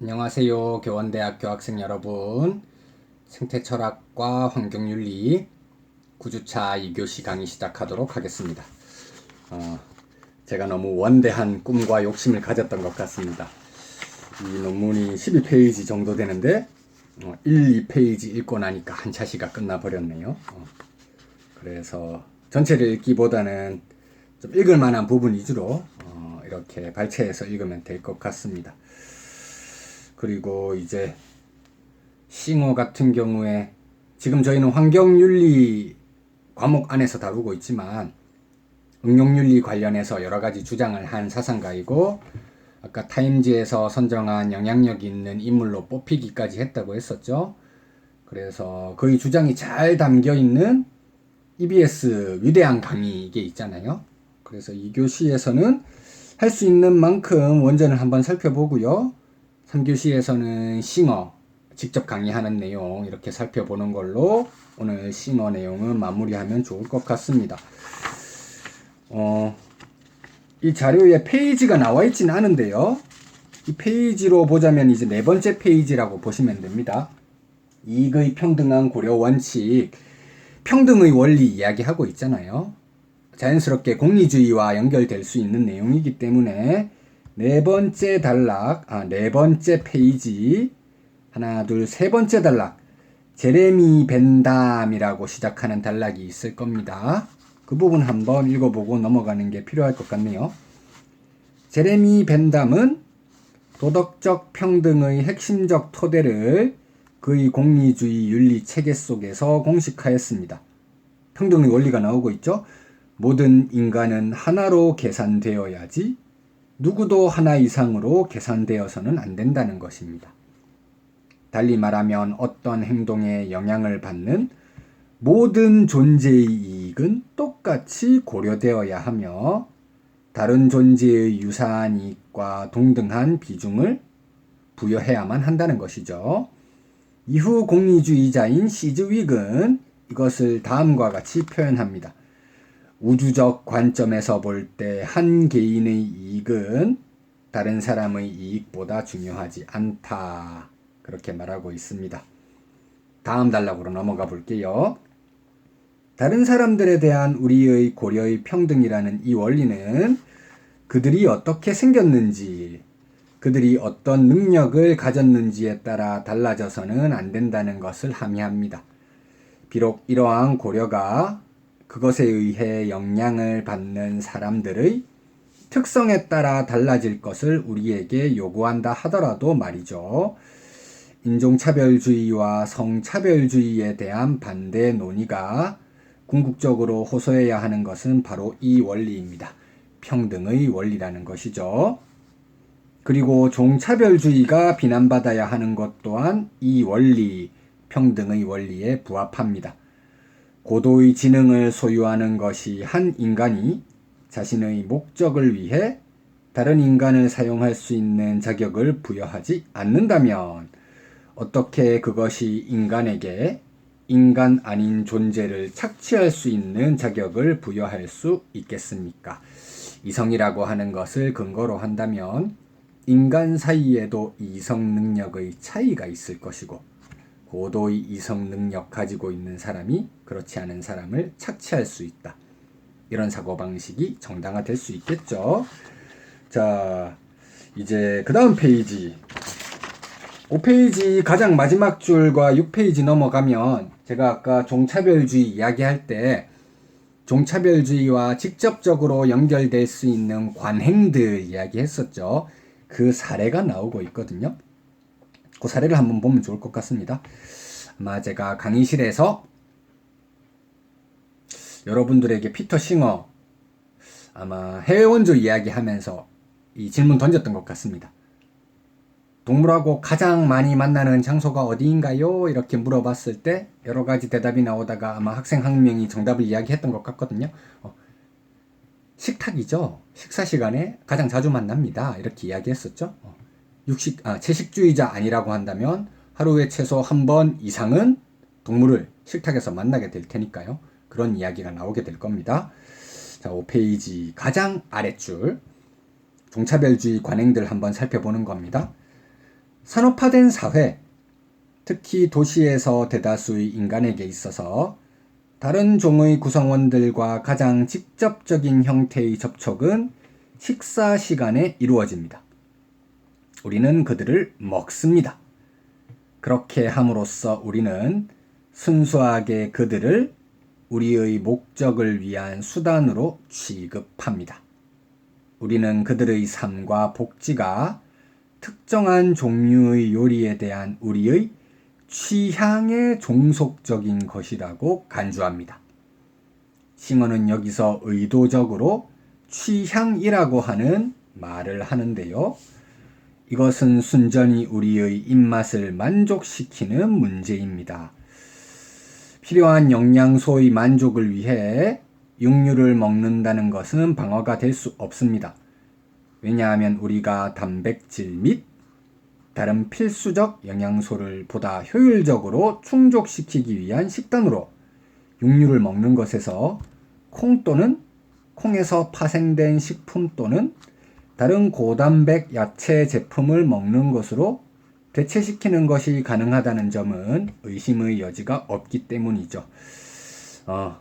안녕하세요. 교원대학교 학생 여러분. 생태철학과 환경윤리 9주차 2교시 강의 시작하도록 하겠습니다. 어, 제가 너무 원대한 꿈과 욕심을 가졌던 것 같습니다. 이 논문이 12페이지 정도 되는데 어, 1, 2페이지 읽고 나니까 한 차시가 끝나버렸네요. 어, 그래서 전체를 읽기보다는 좀 읽을 만한 부분 위주로 어, 이렇게 발췌해서 읽으면 될 것 같습니다. 그리고 이제 싱어 같은 경우에 지금 저희는 환경윤리 과목 안에서 다루고 있지만 응용윤리 관련해서 여러 가지 주장을 한 사상가이고 아까 타임지에서 선정한 영향력 있는 인물로 뽑히기까지 했다고 했었죠. 그래서 그의 주장이 잘 담겨 있는 EBS 위대한 강의 이게 있잖아요. 그래서 이 교시에서는 할 수 있는 만큼 원전을 한번 살펴보고요. 3교시에서는 싱어 직접 강의하는 내용 이렇게 살펴보는 걸로 오늘 싱어 내용은 마무리하면 좋을 것 같습니다. 어, 이 자료에 페이지가 나와 있지는 않은데요. 이 페이지로 보자면 이제 네 번째 페이지라고 보시면 됩니다. 이익의 평등한 고려 원칙, 평등의 원리 이야기하고 있잖아요. 자연스럽게 공리주의와 연결될 수 있는 내용이기 때문에 네 번째 단락, 아, 네 번째 페이지, 하나, 둘, 세 번째 단락, 제레미 벤담이라고 시작하는 단락이 있을 겁니다. 그 부분 한번 읽어보고 넘어가는 게 필요할 것 같네요. 제레미 벤담은 도덕적 평등의 핵심적 토대를 그의 공리주의 윤리 체계 속에서 공식하였습니다. 평등의 원리가 나오고 있죠. 모든 인간은 하나로 계산되어야지 누구도 하나 이상으로 계산되어서는 안 된다는 것입니다. 달리 말하면 어떤 행동에 영향을 받는 모든 존재의 이익은 똑같이 고려되어야 하며 다른 존재의 유사한 이익과 동등한 비중을 부여해야만 한다는 것이죠. 이후 공리주의자인 시즈윅은 이것을 다음과 같이 표현합니다. 우주적 관점에서 볼 때 한 개인의 이익은 다른 사람의 이익보다 중요하지 않다. 그렇게 말하고 있습니다. 다음 단락으로 넘어가 볼게요. 다른 사람들에 대한 우리의 고려의 평등이라는 이 원리는 그들이 어떻게 생겼는지, 그들이 어떤 능력을 가졌는지에 따라 달라져서는 안 된다는 것을 함의합니다. 비록 이러한 고려가 그것에 의해 영향을 받는 사람들의 특성에 따라 달라질 것을 우리에게 요구한다 하더라도 말이죠. 인종차별주의와 성차별주의에 대한 반대 논의가 궁극적으로 호소해야 하는 것은 바로 이 원리입니다. 평등의 원리라는 것이죠. 그리고 종차별주의가 비난받아야 하는 것 또한 이 원리, 평등의 원리에 부합합니다. 고도의 지능을 소유하는 것이 한 인간이 자신의 목적을 위해 다른 인간을 사용할 수 있는 자격을 부여하지 않는다면 어떻게 그것이 인간에게 인간 아닌 존재를 착취할 수 있는 자격을 부여할 수 있겠습니까? 이성이라고 하는 것을 근거로 한다면 인간 사이에도 이성 능력의 차이가 있을 것이고 고도의 이성 능력 가지고 있는 사람이 그렇지 않은 사람을 착취할 수 있다. 이런 사고방식이 정당화될 수 있겠죠. 자, 이제 그 다음 페이지. 5페이지 가장 마지막 줄과 6페이지 넘어가면 제가 아까 종차별주의 이야기할 때 종차별주의와 직접적으로 연결될 수 있는 관행들 이야기했었죠. 그 사례가 나오고 있거든요. 그 사례를 한번 보면 좋을 것 같습니다. 아마 제가 강의실에서 여러분들에게 피터 싱어 아마 해외 원조 이야기하면서 이 질문 던졌던 것 같습니다. 동물하고 가장 많이 만나는 장소가 어디인가요? 이렇게 물어봤을 때 여러 가지 대답이 나오다가 아마 학생 한 명이 정답을 이야기했던 것 같거든요. 어, 식탁이죠. 식사 시간에 가장 자주 만납니다. 이렇게 이야기했었죠. 어, 육식, 아, 채식주의자 아니라고 한다면 하루에 최소 한 번 이상은 동물을 식탁에서 만나게 될 테니까요. 그런 이야기가 나오게 될 겁니다. 자, 5페이지 가장 아랫줄 종차별주의 관행들 한번 살펴보는 겁니다. 산업화된 사회, 특히 도시에서 대다수의 인간에게 있어서 다른 종의 구성원들과 가장 직접적인 형태의 접촉은 식사 시간에 이루어집니다. 우리는 그들을 먹습니다. 그렇게 함으로써 우리는 순수하게 그들을 우리의 목적을 위한 수단으로 취급합니다. 우리는 그들의 삶과 복지가 특정한 종류의 요리에 대한 우리의 취향에 종속적인 것이라고 간주합니다. 싱어는 여기서 의도적으로 취향이라고 하는 말을 하는데요. 이것은 순전히 우리의 입맛을 만족시키는 문제입니다. 필요한 영양소의 만족을 위해 육류를 먹는다는 것은 방어가 될 수 없습니다. 왜냐하면 우리가 단백질 및 다른 필수적 영양소를 보다 효율적으로 충족시키기 위한 식단으로 육류를 먹는 것에서 콩 또는 콩에서 파생된 식품 또는 다른 고단백 야채 제품을 먹는 것으로 대체시키는 것이 가능하다는 점은 의심의 여지가 없기 때문이죠. 어,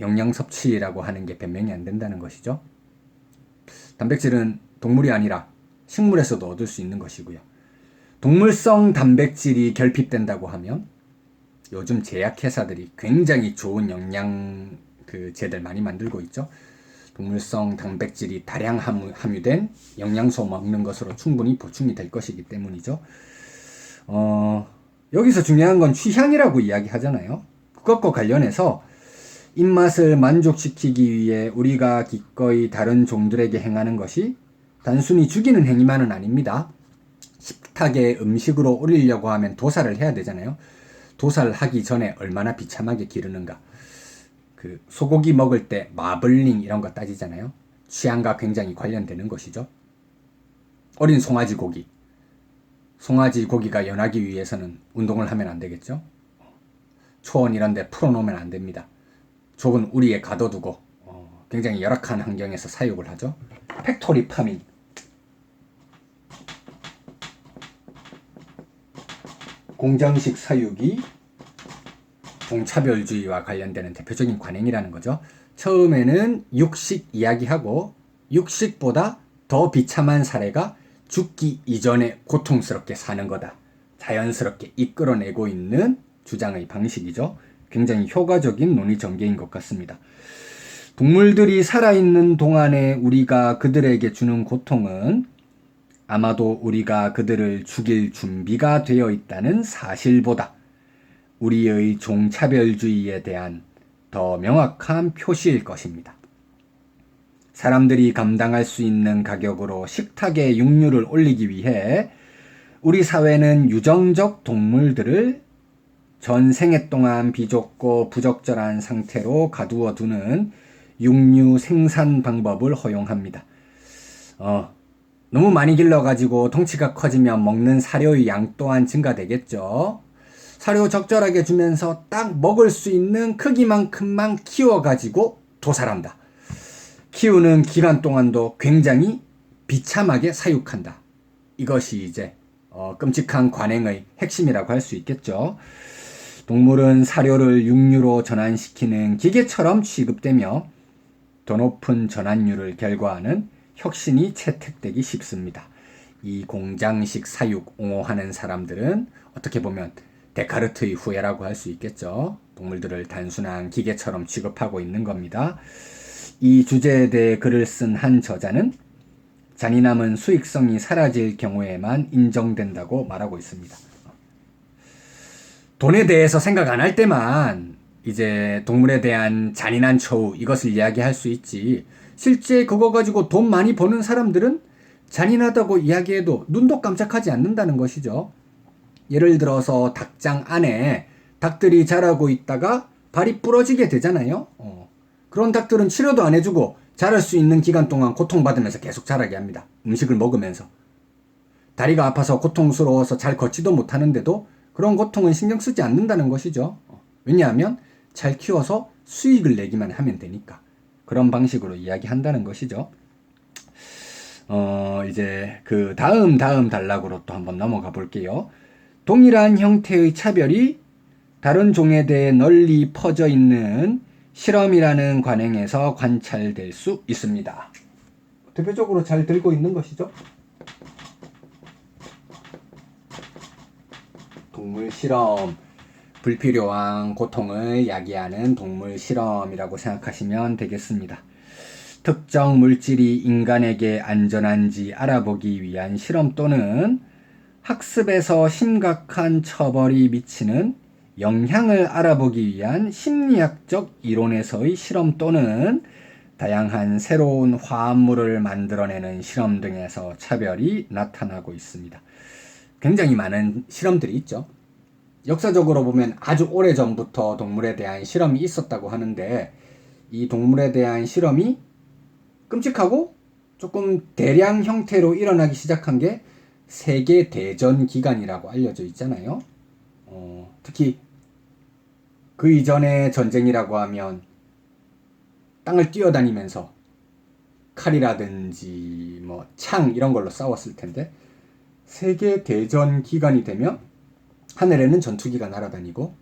영양 섭취라고 하는 게 변명이 안 된다는 것이죠. 단백질은 동물이 아니라 식물에서도 얻을 수 있는 것이고요. 동물성 단백질이 결핍된다고 하면 요즘 제약회사들이 굉장히 좋은 영양 그 제들 많이 만들고 있죠. 동물성 단백질이 다량 함유, 함유된 영양소 먹는 것으로 충분히 보충이 될 것이기 때문이죠. 어, 여기서 중요한 건 취향이라고 이야기하잖아요. 그것과 관련해서 입맛을 만족시키기 위해 우리가 기꺼이 다른 종들에게 행하는 것이 단순히 죽이는 행위만은 아닙니다. 식탁에 음식으로 올리려고 하면 도살을 해야 되잖아요. 도살을 하기 전에 얼마나 비참하게 기르는가. 그 소고기 먹을 때 마블링 이런 거 따지잖아요. 취향과 굉장히 관련되는 것이죠. 어린 송아지 고기. 송아지 고기가 연하기 위해서는 운동을 하면 안 되겠죠. 초원 이런 데 풀어놓으면 안 됩니다. 좁은 우리에 가둬두고 어, 굉장히 열악한 환경에서 사육을 하죠. 팩토리 파밍. 공장식 사육이 종차별주의와 관련되는 대표적인 관행이라는 거죠. 처음에는 육식 이야기하고 육식보다 더 비참한 사례가 죽기 이전에 고통스럽게 사는 거다. 자연스럽게 이끌어내고 있는 주장의 방식이죠. 굉장히 효과적인 논의 전개인 것 같습니다. 동물들이 살아있는 동안에 우리가 그들에게 주는 고통은 아마도 우리가 그들을 죽일 준비가 되어 있다는 사실보다 우리의 종차별주의에 대한 더 명확한 표시일 것입니다. 사람들이 감당할 수 있는 가격으로 식탁에 육류를 올리기 위해 우리 사회는 유정적 동물들을 전 생애 동안 비좁고 부적절한 상태로 가두어 두는 육류 생산 방법을 허용합니다. 어, 너무 많이 길러가지고 덩치가 커지면 먹는 사료의 양 또한 증가되겠죠. 사료 적절하게 주면서 딱 먹을 수 있는 크기만큼만 키워가지고 도살한다. 키우는 기간 동안도 굉장히 비참하게 사육한다. 이것이 이제 어, 끔찍한 관행의 핵심이라고 할 수 있겠죠. 동물은 사료를 육류로 전환시키는 기계처럼 취급되며 더 높은 전환율을 결과하는 혁신이 채택되기 쉽습니다. 이 공장식 사육 옹호하는 사람들은 어떻게 보면 데카르트의 후예라고 할 수 있겠죠. 동물들을 단순한 기계처럼 취급하고 있는 겁니다. 이 주제에 대해 글을 쓴 한 저자는 잔인함은 수익성이 사라질 경우에만 인정된다고 말하고 있습니다. 돈에 대해서 생각 안 할 때만 이제 동물에 대한 잔인한 처우 이것을 이야기할 수 있지. 실제 그거 가지고 돈 많이 버는 사람들은 잔인하다고 이야기해도 눈도 깜짝하지 않는다는 것이죠. 예를 들어서 닭장 안에 닭들이 자라고 있다가 발이 부러지게 되잖아요. 어. 그런 닭들은 치료도 안 해주고 자랄 수 있는 기간 동안 고통받으면서 계속 자라게 합니다. 음식을 먹으면서. 다리가 아파서 고통스러워서 잘 걷지도 못하는데도 그런 고통은 신경 쓰지 않는다는 것이죠. 어. 왜냐하면 잘 키워서 수익을 내기만 하면 되니까. 그런 방식으로 이야기한다는 것이죠. 어, 이제 그 다음 다음 단락으로 또 한번 넘어가 볼게요. 동일한 형태의 차별이 다른 종에 대해 널리 퍼져 있는 실험이라는 관행에서 관찰될 수 있습니다. 대표적으로 잘 들고 있는 것이죠. 동물 실험, 불필요한 고통을 야기하는 동물 실험이라고 생각하시면 되겠습니다. 특정 물질이 인간에게 안전한지 알아보기 위한 실험 또는 학습에서 심각한 처벌이 미치는 영향을 알아보기 위한 심리학적 이론에서의 실험 또는 다양한 새로운 화합물을 만들어내는 실험 등에서 차별이 나타나고 있습니다. 굉장히 많은 실험들이 있죠. 역사적으로 보면 아주 오래 전부터 동물에 대한 실험이 있었다고 하는데 이 동물에 대한 실험이 끔찍하고 조금 대량 형태로 일어나기 시작한 게 세계 대전 기간이라고 알려져 있잖아요. 어, 특히 그 이전의 전쟁이라고 하면 땅을 뛰어다니면서 칼이라든지 뭐 창 이런 걸로 싸웠을 텐데 세계 대전 기간이 되면 하늘에는 전투기가 날아다니고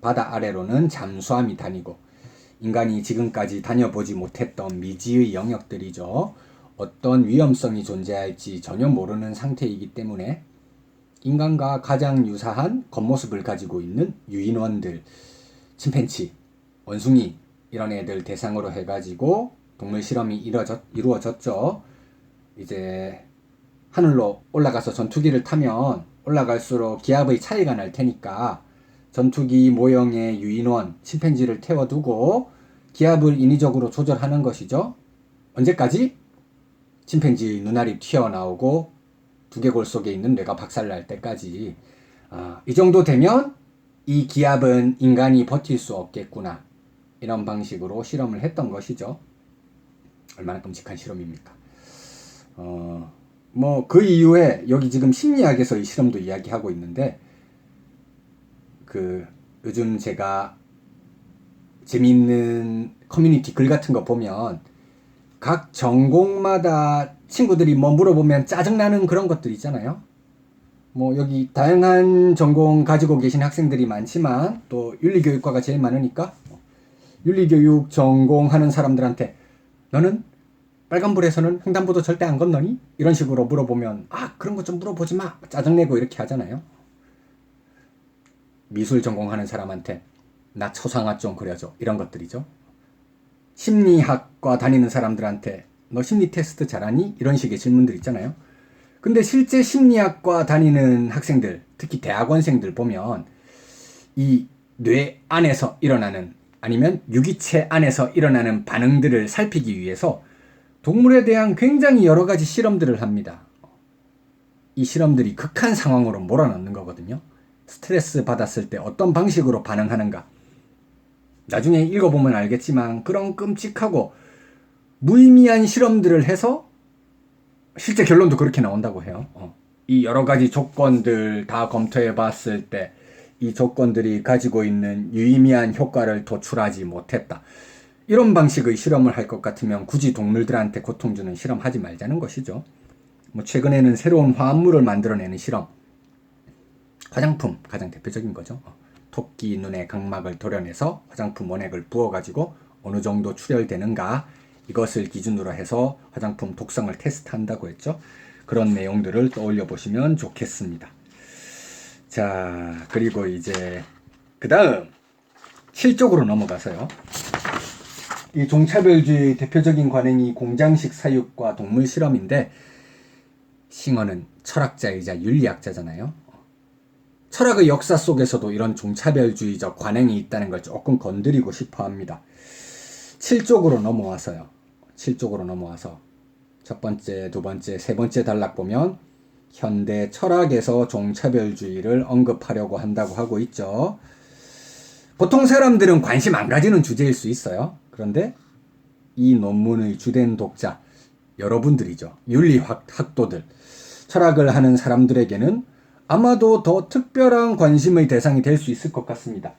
바다 아래로는 잠수함이 다니고 인간이 지금까지 다녀보지 못했던 미지의 영역들이죠. 어떤 위험성이 존재할지 전혀 모르는 상태이기 때문에 인간과 가장 유사한 겉모습을 가지고 있는 유인원들, 침팬치, 원숭이 이런 애들 대상으로 해가지고 동물 실험이 이루어졌, 이루어졌죠. 이제 하늘로 올라가서 전투기를 타면 올라갈수록 기압의 차이가 날 테니까 전투기 모형의 유인원, 침팬지를 태워두고 기압을 인위적으로 조절하는 것이죠. 언제까지? 침팬지 눈알이 튀어나오고 두개골 속에 있는 뇌가 박살날 때까지. 아, 이 정도 되면 이 기압은 인간이 버틸 수 없겠구나. 이런 방식으로 실험을 했던 것이죠. 얼마나 끔찍한 실험입니까? 어, 뭐, 그 이후에 여기 지금 심리학에서 이 실험도 이야기하고 있는데, 그, 요즘 제가 재미있는 커뮤니티 글 같은 거 보면, 각 전공마다 친구들이 뭐 물어보면 짜증나는 그런 것들 있잖아요. 뭐 여기 다양한 전공 가지고 계신 학생들이 많지만 또 윤리교육과가 제일 많으니까 윤리교육 전공하는 사람들한테 너는 빨간불에서는 횡단보도 절대 안 건너니? 이런 식으로 물어보면 아 그런 거좀 물어보지 마 짜증내고 이렇게 하잖아요. 미술 전공하는 사람한테 나 초상화 좀 그려줘 이런 것들이죠. 심리학과 다니는 사람들한테 너 심리 테스트 잘하니? 이런 식의 질문들 있잖아요. 근데 실제 심리학과 다니는 학생들, 특히 대학원생들 보면 이 뇌 안에서 일어나는 아니면 유기체 안에서 일어나는 반응들을 살피기 위해서 동물에 대한 굉장히 여러 가지 실험들을 합니다. 이 실험들이 극한 상황으로 몰아넣는 거거든요. 스트레스 받았을 때 어떤 방식으로 반응하는가. 나중에 읽어보면 알겠지만 그런 끔찍하고 무의미한 실험들을 해서 실제 결론도 그렇게 나온다고 해요. 어. 이 여러 가지 조건들 다 검토해 봤을 때 이 조건들이 가지고 있는 유의미한 효과를 도출하지 못했다. 이런 방식의 실험을 할 것 같으면 굳이 동물들한테 고통 주는 실험 하지 말자는 것이죠. 뭐 최근에는 새로운 화합물을 만들어내는 실험. 화장품 가장 대표적인 거죠. 어. 토끼 눈의 각막을 도려내서 화장품 원액을 부어가지고 어느 정도 출혈되는가 이것을 기준으로 해서 화장품 독성을 테스트한다고 했죠. 그런 내용들을 떠올려 보시면 좋겠습니다. 자, 그리고 이제 그 다음 7쪽으로 넘어가서요. 이 종차별주의 대표적인 관행이 공장식 사육과 동물 실험인데 싱어는 철학자이자 윤리학자잖아요. 철학의 역사 속에서도 이런 종차별주의적 관행이 있다는 걸 조금 건드리고 싶어 합니다. 7쪽으로 넘어와서요. 7쪽으로 넘어와서 첫 번째, 두 번째, 세 번째 단락 보면 현대 철학에서 종차별주의를 언급하려고 한다고 하고 있죠. 보통 사람들은 관심 안 가지는 주제일 수 있어요. 그런데 이 논문의 주된 독자, 여러분들이죠. 윤리학도들, 철학을 하는 사람들에게는 아마도 더 특별한 관심의 대상이 될 수 있을 것 같습니다.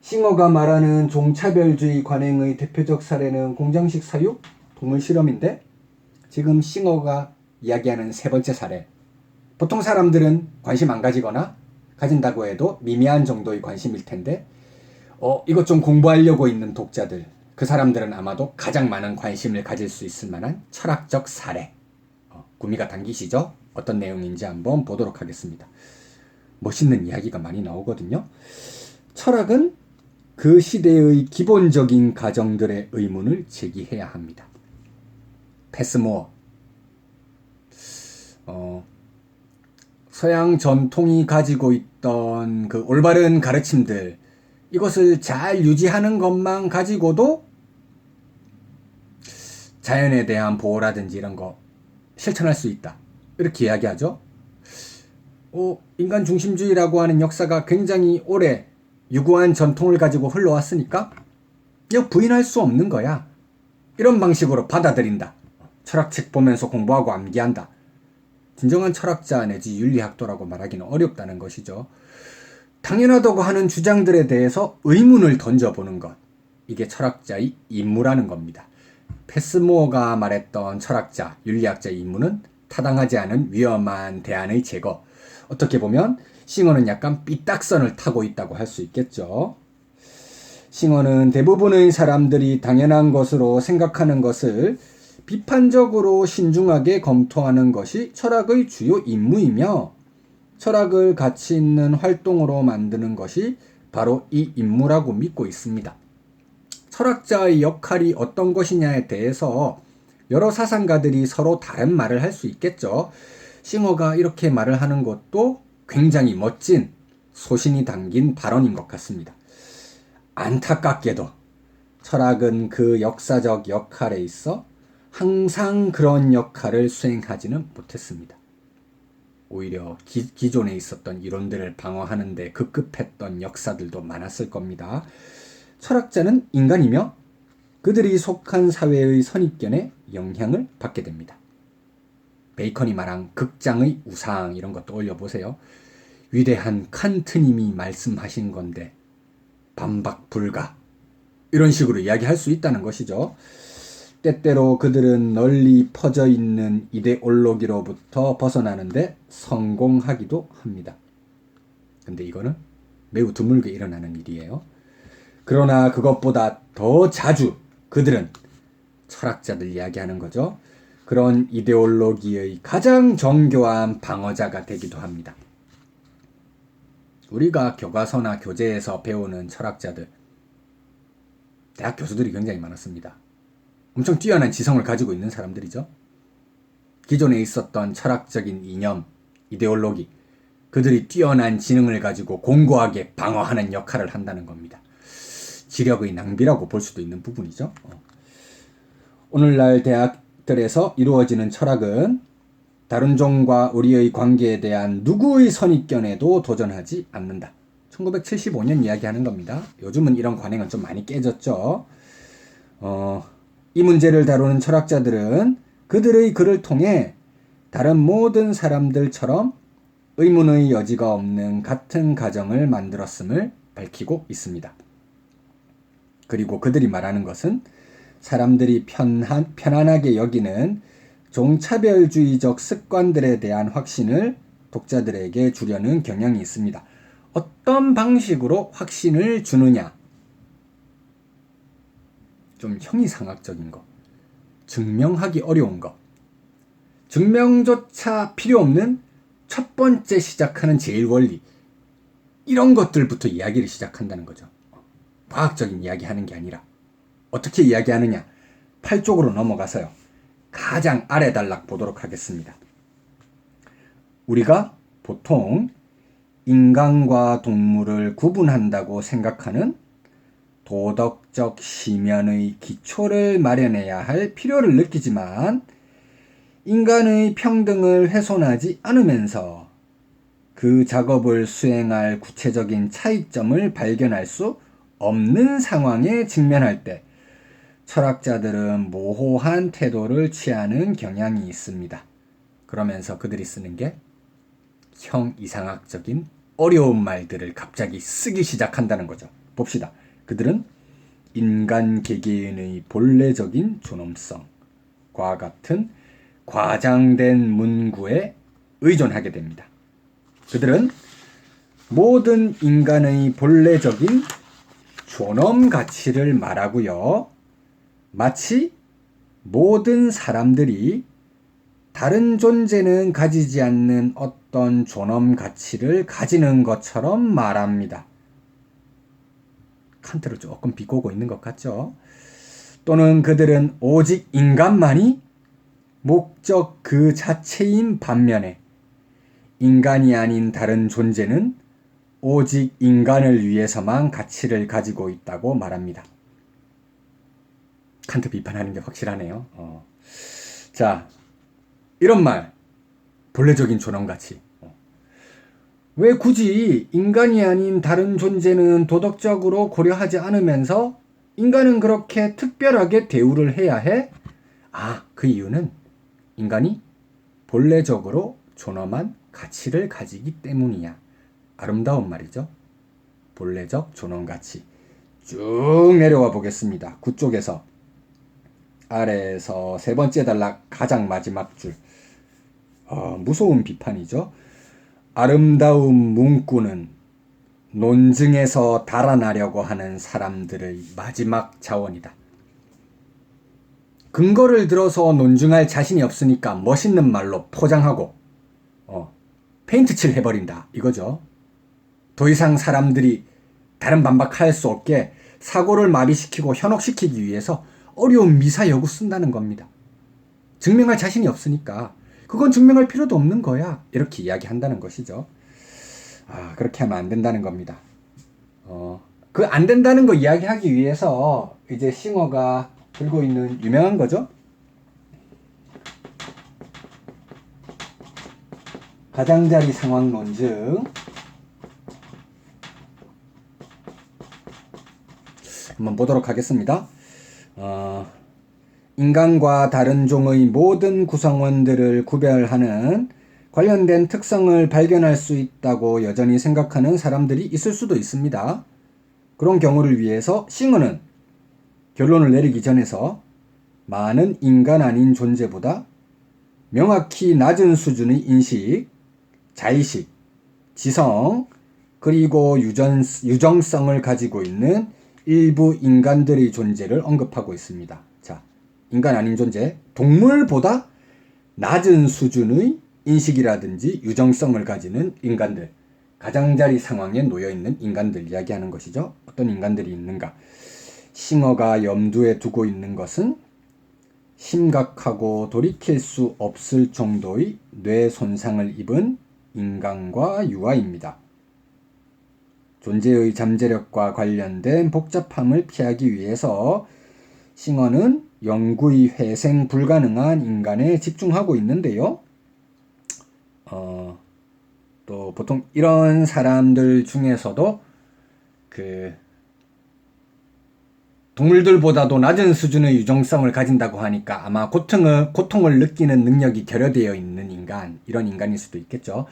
싱어가 말하는 종차별주의 관행의 대표적 사례는 공장식 사육, 동물 실험인데 지금 싱어가 이야기하는 세 번째 사례. 보통 사람들은 관심 안 가지거나 가진다고 해도 미미한 정도의 관심일 텐데, 어, 이것 좀 공부하려고 있는 독자들, 그 사람들은 아마도 가장 많은 관심을 가질 수 있을 만한 철학적 사례. 어, 구미가 당기시죠? 어떤 내용인지 한번 보도록 하겠습니다. 멋있는 이야기가 많이 나오거든요. 철학은 그 시대의 기본적인 가정들의 의문을 제기해야 합니다. 패스모어 어, 서양 전통이 가지고 있던 그 올바른 가르침들 이것을 잘 유지하는 것만 가지고도 자연에 대한 보호라든지 이런 거 실천할 수 있다. 이렇게 이야기하죠. 어, 인간 중심주의라고 하는 역사가 굉장히 오래 유구한 전통을 가지고 흘러왔으니까 이거 부인할 수 없는 거야. 이런 방식으로 받아들인다. 철학책 보면서 공부하고 암기한다. 진정한 철학자 내지 윤리학도라고 말하기는 어렵다는 것이죠. 당연하다고 하는 주장들에 대해서 의문을 던져보는 것. 이게 철학자의 임무라는 겁니다. 패스모어가 말했던 철학자, 윤리학자의 임무는 타당하지 않은 위험한 대안의 제거. 어떻게 보면 싱어는 약간 삐딱선을 타고 있다고 할 수 있겠죠. 싱어는 대부분의 사람들이 당연한 것으로 생각하는 것을 비판적으로 신중하게 검토하는 것이 철학의 주요 임무이며 철학을 가치 있는 활동으로 만드는 것이 바로 이 임무라고 믿고 있습니다. 철학자의 역할이 어떤 것이냐에 대해서 여러 사상가들이 서로 다른 말을 할 수 있겠죠. 싱어가 이렇게 말을 하는 것도 굉장히 멋진 소신이 담긴 발언인 것 같습니다. 안타깝게도 철학은 그 역사적 역할에 있어 항상 그런 역할을 수행하지는 못했습니다. 오히려 기, 기존에 있었던 이론들을 방어하는데 급급했던 역사들도 많았을 겁니다. 철학자는 인간이며 그들이 속한 사회의 선입견에 영향을 받게 됩니다. 베이컨이 말한 극장의 우상 이런 것 떠올려 보세요. 위대한 칸트님이 말씀하신 건데 반박 불가 이런 식으로 이야기할 수 있다는 것이죠. 때때로 그들은 널리 퍼져 있는 이데올로기로부터 벗어나는데 성공하기도 합니다. 근데 이거는 매우 드물게 일어나는 일이에요. 그러나 그것보다 더 자주 그들은 철학자들 이야기하는 거죠. 그런 이데올로기의 가장 정교한 방어자가 되기도 합니다. 우리가 교과서나 교재에서 배우는 철학자들, 대학 교수들이 굉장히 많았습니다. 엄청 뛰어난 지성을 가지고 있는 사람들이죠. 기존에 있었던 철학적인 이념, 이데올로기, 그들이 뛰어난 지능을 가지고 공고하게 방어하는 역할을 한다는 겁니다. 지력의 낭비라고 볼 수도 있는 부분이죠. 어. 오늘날 대학들에서 이루어지는 철학은 다른 종과 우리의 관계에 대한 누구의 선입견에도 도전하지 않는다. 1975년 이야기하는 겁니다. 요즘은 이런 관행은 좀 많이 깨졌죠. 어, 이 문제를 다루는 철학자들은 그들의 글을 통해 다른 모든 사람들처럼 의문의 여지가 없는 같은 가정을 만들었음을 밝히고 있습니다. 그리고 그들이 말하는 것은 사람들이 편한, 편안하게 여기는 종차별주의적 습관들에 대한 확신을 독자들에게 주려는 경향이 있습니다. 어떤 방식으로 확신을 주느냐? 좀 형이상학적인 거. 증명하기 어려운 거. 증명조차 필요 없는 첫 번째 시작하는 제일 원리. 이런 것들부터 이야기를 시작한다는 거죠. 과학적인 이야기 하는 게 아니라. 어떻게 이야기하느냐? 8쪽으로 넘어가서요. 가장 아래 단락 보도록 하겠습니다. 우리가 보통 인간과 동물을 구분한다고 생각하는 도덕적 심연의 기초를 마련해야 할 필요를 느끼지만 인간의 평등을 훼손하지 않으면서 그 작업을 수행할 구체적인 차이점을 발견할 수 없는 상황에 직면할 때 철학자들은 모호한 태도를 취하는 경향이 있습니다. 그러면서 그들이 쓰는 게 형 이상학적인 어려운 말들을 갑자기 쓰기 시작한다는 거죠. 봅시다. 그들은 인간 개개인의 본래적인 존엄성과 같은 과장된 문구에 의존하게 됩니다. 그들은 모든 인간의 본래적인 존엄 가치를 말하고요. 마치 모든 사람들이 다른 존재는 가지지 않는 어떤 존엄 가치를 가지는 것처럼 말합니다. 칸트를 조금 비꼬고 있는 것 같죠? 또는 그들은 오직 인간만이 목적 그 자체인 반면에 인간이 아닌 다른 존재는 오직 인간을 위해서만 가치를 가지고 있다고 말합니다. 칸트 비판하는 게 확실하네요. 어. 자, 이런 말, 본래적인 존엄 가치. 어. 왜 굳이 인간이 아닌 다른 존재는 도덕적으로 고려하지 않으면서 인간은 그렇게 특별하게 대우를 해야 해? 아, 그 이유는 인간이 본래적으로 존엄한 가치를 가지기 때문이야. 아름다운 말이죠. 본래적 존엄 가치. 쭉 내려와 보겠습니다. 구쪽에서 아래에서 세 번째 단락 가장 마지막 줄. 어, 무서운 비판이죠. 아름다운 문구는 논증에서 달아나려고 하는 사람들의 마지막 자원이다. 근거를 들어서 논증할 자신이 없으니까 멋있는 말로 포장하고 어, 페인트 칠 해버린다 이거죠. 더 이상 사람들이 다른 반박할 수 없게 사고를 마비시키고 현혹시키기 위해서 어려운 미사 여구 쓴다는 겁니다. 증명할 자신이 없으니까 그건 증명할 필요도 없는 거야 이렇게 이야기한다는 것이죠. 아 그렇게 하면 안 된다는 겁니다. 어, 그 안 된다는 거 이야기하기 위해서 이제 싱어가 들고 있는 유명한 거죠. 가장자리 상황 논증. 한번 보도록 하겠습니다. 어, 인간과 다른 종의 모든 구성원들을 구별하는 관련된 특성을 발견할 수 있다고 여전히 생각하는 사람들이 있을 수도 있습니다. 그런 경우를 위해서 싱어는 결론을 내리기 전에서 많은 인간 아닌 존재보다 명확히 낮은 수준의 인식, 자의식, 지성, 그리고 유전, 유정성을 가지고 있는 일부 인간들의 존재를 언급하고 있습니다. 자, 인간 아닌 존재, 동물보다 낮은 수준의 인식이라든지 유정성을 가지는 인간들, 가장자리 상황에 놓여 있는 인간들 이야기하는 것이죠. 어떤 인간들이 있는가? 싱어가 염두에 두고 있는 것은 심각하고 돌이킬 수 없을 정도의 뇌 손상을 입은 인간과 유아입니다. 존재의 잠재력과 관련된 복잡함을 피하기 위해서 싱어는 영구히 회생 불가능한 인간에 집중하고 있는데요. 어, 또 보통 이런 사람들 중에서도 그 동물들보다도 낮은 수준의 유정성을 가진다고 하니까 아마 고통을, 고통을 느끼는 능력이 결여되어 있는 인간, 이런 인간일 수도 있겠죠.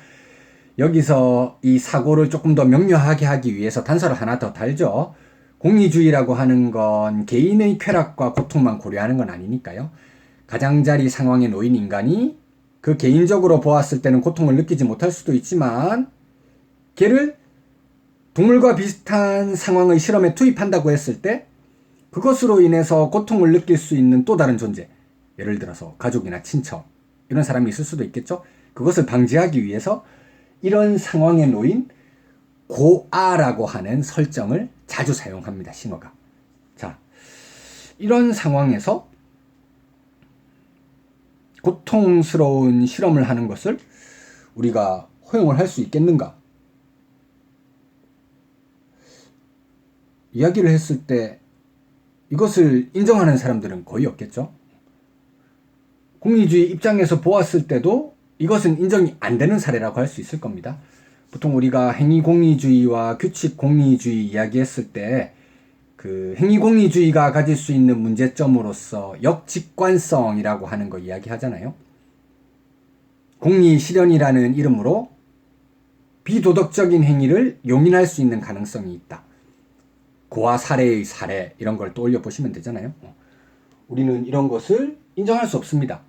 여기서 이 사고를 조금 더 명료하게 하기 위해서 단서를 하나 더 달죠. 공리주의라고 하는 건 개인의 쾌락과 고통만 고려하는 건 아니니까요. 가장자리 상황에 놓인 인간이 그 개인적으로 보았을 때는 고통을 느끼지 못할 수도 있지만 걔를 동물과 비슷한 상황의 실험에 투입한다고 했을 때 그것으로 인해서 고통을 느낄 수 있는 또 다른 존재. 예를 들어서 가족이나 친척. 이런 사람이 있을 수도 있겠죠. 그것을 방지하기 위해서 이런 상황에 놓인 고아라고 하는 설정을 자주 사용합니다. 싱어가. 자, 이런 상황에서 고통스러운 실험을 하는 것을 우리가 허용을 할 수 있겠는가? 이야기를 했을 때 이것을 인정하는 사람들은 거의 없겠죠. 공리주의 입장에서 보았을 때도 이것은 인정이 안 되는 사례라고 할 수 있을 겁니다. 보통 우리가 행위 공리주의와 규칙 공리주의 이야기했을 때 그 행위 공리주의가 가질 수 있는 문제점으로서 역직관성이라고 하는 거 이야기하잖아요. 공리 실현이라는 이름으로 비도덕적인 행위를 용인할 수 있는 가능성이 있다. 고아 사례의 사례 이런 걸 떠올려 보시면 되잖아요. 어. 우리는 이런 것을 인정할 수 없습니다.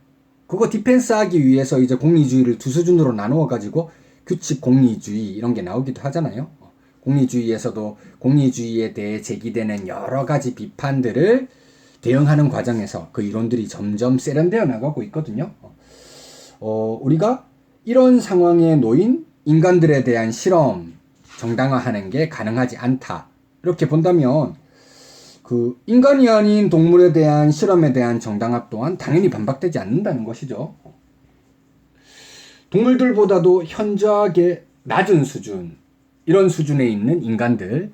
그거 디펜스 하기 위해서 이제 공리주의를 두 수준으로 나누어 가지고 규칙 공리주의 이런 게 나오기도 하잖아요. 어, 공리주의에서도 공리주의에 대해 제기되는 여러 가지 비판들을 대응하는 과정에서 그 이론들이 점점 세련되어 나가고 있거든요. 어, 어, 우리가 이런 상황에 놓인 인간들에 대한 실험 정당화하는 게 가능하지 않다. 이렇게 본다면 그 인간이 아닌 동물에 대한 실험에 대한 정당화 또한 당연히 반박되지 않는다는 것이죠. 동물들보다도 현저하게 낮은 수준, 이런 수준에 있는 인간들,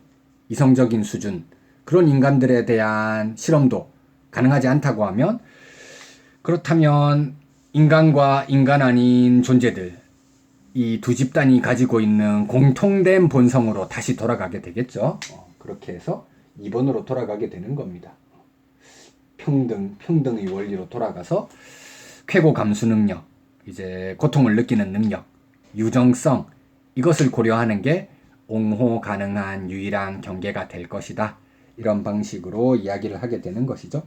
이성적인 수준, 그런 인간들에 대한 실험도 가능하지 않다고 하면, 그렇다면 인간과 인간 아닌 존재들, 이 두 집단이 가지고 있는 공통된 본성으로 다시 돌아가게 되겠죠. 어, 그렇게 해서 2번으로 돌아가게 되는 겁니다. 평등, 평등의 원리로 돌아가서 쾌고 감수 능력, 이제 고통을 느끼는 능력, 유정성, 이것을 고려하는 게 옹호 가능한 유일한 경계가 될 것이다. 이런 방식으로 이야기를 하게 되는 것이죠.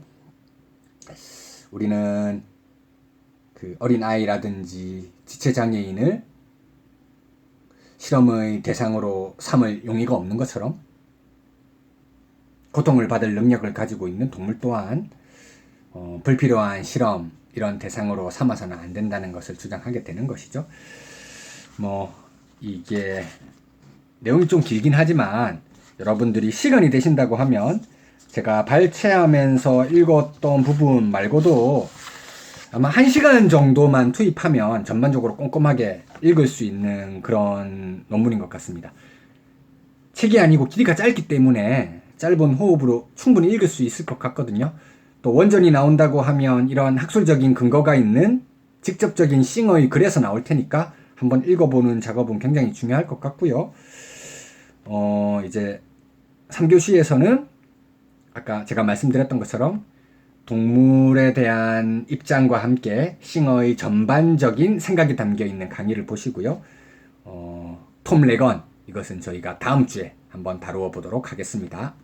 우리는 그 어린 아이라든지 지체 장애인을 실험의 대상으로 삼을 용의가 없는 것처럼 고통을 받을 능력을 가지고 있는 동물 또한 어, 불필요한 실험 이런 대상으로 삼아서는 안 된다는 것을 주장하게 되는 것이죠. 뭐 이게 내용이 좀 길긴 하지만 여러분들이 시간이 되신다고 하면 제가 발췌하면서 읽었던 부분 말고도 아마 한 시간 정도만 투입하면 전반적으로 꼼꼼하게 읽을 수 있는 그런 논문인 것 같습니다. 책이 아니고 길이가 짧기 때문에 짧은 호흡으로 충분히 읽을 수 있을 것 같거든요. 또 원전이 나온다고 하면 이런 학술적인 근거가 있는 직접적인 싱어의 글에서 나올 테니까 한번 읽어보는 작업은 굉장히 중요할 것 같고요. 어, 이제 3교시에서는 아까 제가 말씀드렸던 것처럼 동물에 대한 입장과 함께 싱어의 전반적인 생각이 담겨 있는 강의를 보시고요. 어, 톰 레건 이것은 저희가 다음 주에 한번 다루어 보도록 하겠습니다.